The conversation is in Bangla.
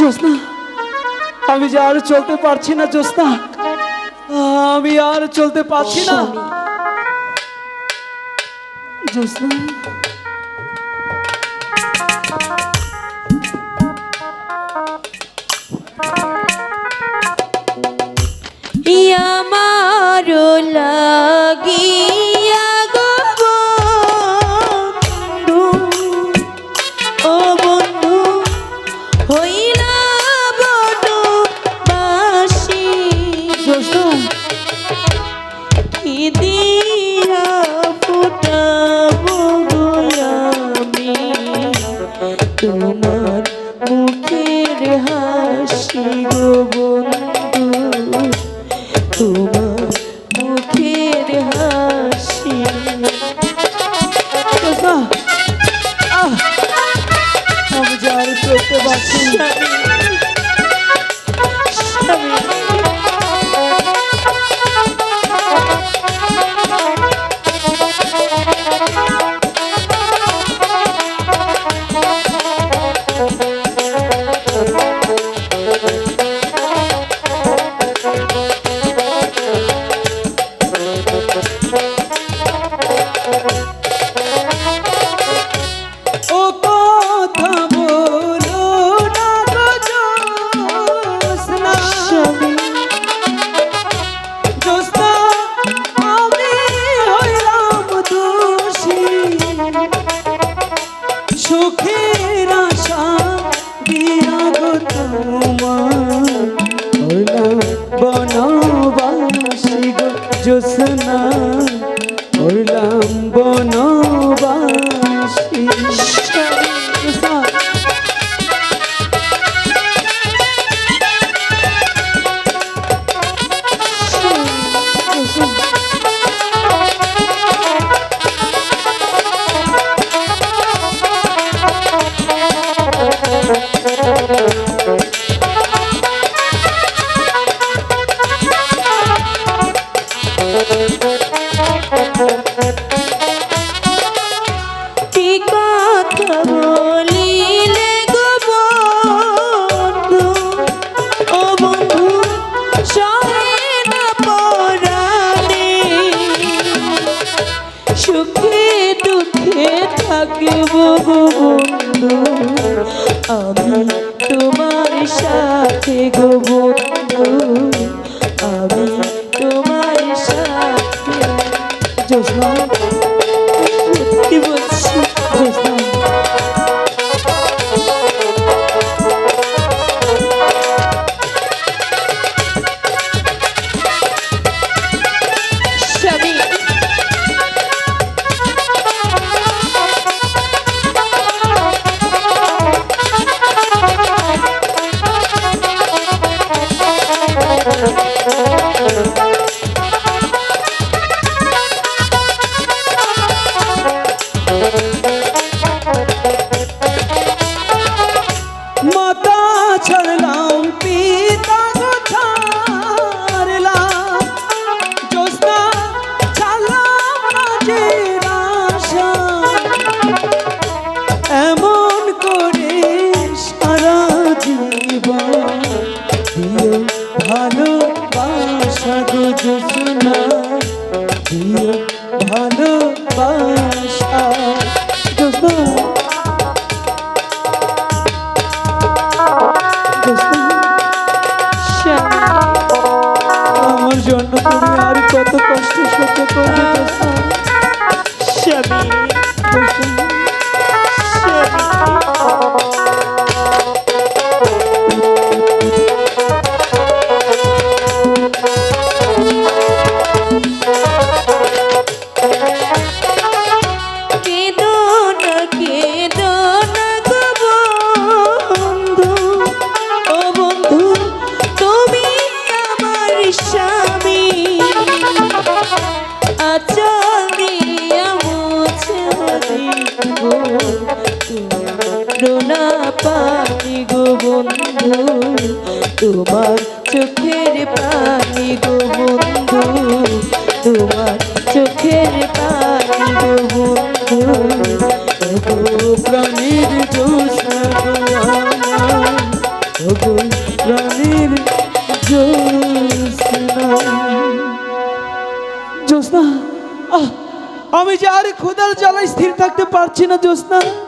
জ্যোৎস্না। আমি যে আর চলতে পারছি না জ্যোৎস্না। আমি আর চলতে পারছি না। জ্যোৎস্না। আমার লাগিয়া তোমার মুখের হাসি। আহ! আমি যে আর চলতে পারছি আমি তোমার সাথে গো কষ্ট রোনা পানি গো বন্ধু তোমার চোখের পানি গো বন্ধু তোমার চোখের পানি গো বন্ধু প্রাণীর প্রাণের জ্যোৎস্না। আহ, আমি যে আর ক্ষুধার জ্বালায় স্থির থাকতে পারছি না জ্যোৎস্না।